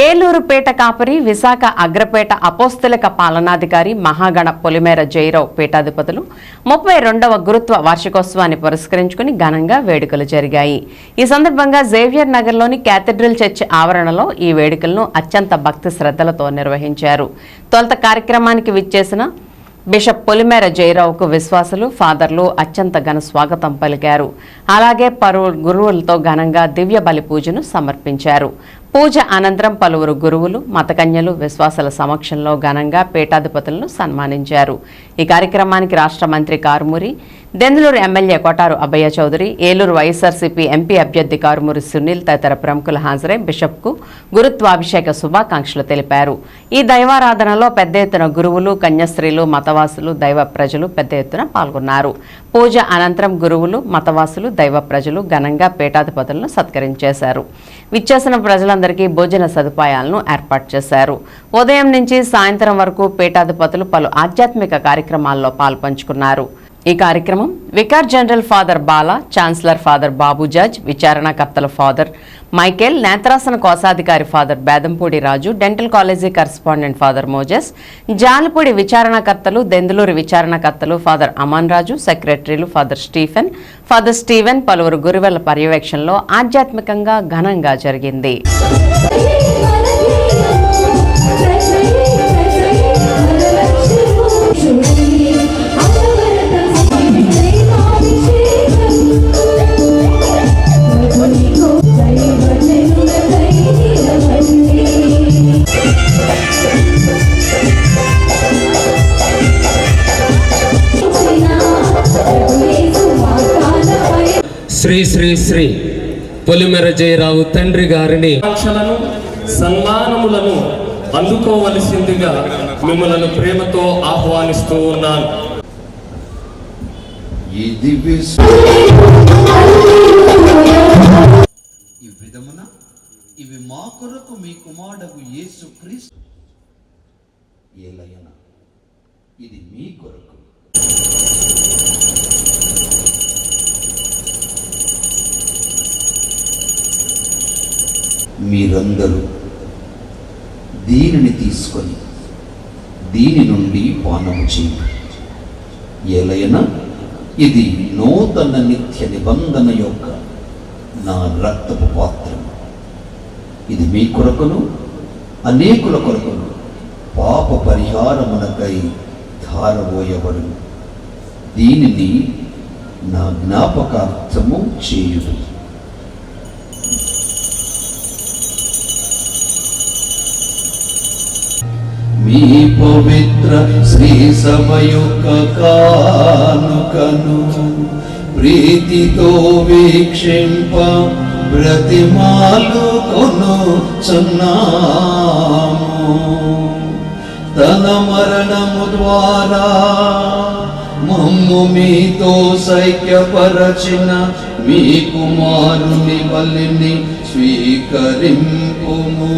ఏలూరుపేట కాపరి విశాఖ అగ్రపేట అపోస్తలిక పాలనాధికారి మహాగణ పొలిమేర జయరావు పీఠాధిపతులు ముప్పై రెండవ గురుత్వ వార్షికోత్సవాన్ని పురస్కరించుకుని ఘనంగా వేడుకలు జరిగాయి. ఈ సందర్భంగా జేవియర్ నగర్లోని క్యాథడ్రల్ చర్చ్ ఆవరణలో ఈ వేడుకలను అత్యంత భక్తి శ్రద్ధలతో నిర్వహించారు. తొలత కార్యక్రమానికి విచ్చేసిన బిషప్ పొలిమేర జయరావుకు విశ్వాసులు ఫాదర్లు అత్యంత ఘన స్వాగతం పలికారు. అలాగే పరువు గురువులతో ఘనంగా దివ్య బలి పూజను సమర్పించారు. పూజ అనంతరం పలువురు గురువులు మతకన్యలు విశ్వాసాల సమక్షంలో ఘనంగా పీఠాధిపతులను సన్మానించారు. ఈ కార్యక్రమానికి రాష్ట్ర మంత్రి Karumuri Denduluru MLA Kotaru Abhaya Chowdary Eluru YSRCP MP అభ్యర్థి కారుమూరి సునీల్ తదితర ప్రముఖులు హాజరై బిషప్కు గురుత్వాభిషేక శుభాకాంక్షలు తెలిపారు. ఈ దైవారాధనలో పెద్ద ఎత్తున గురువులు కన్యాస్త్రీలు మతవాసులు దైవ ప్రజలు పెద్ద ఎత్తున పాల్గొన్నారు. పూజ అనంతరం గురువులు మతవాసులు దైవ ప్రజలు ఘనంగా పీఠాధిపతులను సత్కరించేశారు. విచ్చేసిన ప్రజలందరికీ భోజన సదుపాయాలను ఏర్పాటు చేశారు. ఉదయం నుంచి సాయంత్రం వరకు పీఠాధిపతులు పలు ఆధ్యాత్మిక కార్యక్రమాల్లో పాల్పంచుకున్నారు. ఈ కార్యక్రమం vicar general father Bala chancellor father Babu judge విచారణకర్తల father Michael నేత్రాసన కోశాధికారి father Bedampudi Raju dental college correspondent father Moses Jalapudi విచారణకర్తలు Denduluru విచారణకర్తలు ఫాదర్ అమాన్ రాజు సెక్రటరీలు ఫాదర్ స్టీఫెన్ ఫాదర్ స్టీవెన్ పలువురు గురువుల పర్యవేక్షణలో ఆధ్యాత్మికంగా ఘనంగా జరిగింది. శ్రీ శ్రీ శ్రీ పొలిమెర జయరావు తండ్రి గారిని సన్మానములను అందుకోవలసిందిగా మిమ్మలను ప్రేమతో ఆహ్వానిస్తూ ఉన్నాను. ఇది ఈ విధమున ఇవి మా కొరకు మీ కుమారుడు యేసు క్రీస్తు ఏలయన ఇది మీ కొరకు. మీరందరూ దీనిని తీసుకొని దీని నుండి పానము చేయండి. ఎలైనా ఇది నూతన నిత్య నిబంధన యొక్క నా రక్తపు పాత్రం ఇది మీ కొరకును అనేకుల కొరకును పాప పరిహారమునకై ధారబోయబడు దీనిని నా జ్ఞాపకార్థము చేయుడు మీ పవిత్ర శ్రీ సభ యొక్క కానుకను ప్రీతితో వీక్షింప బ్రతిమాలు కొను చున్నాము. తన మరణము ద్వారా మమ్ము మీతో సైక్యపరచిన మీ కుమారుని బలిని స్వీకరింపుము.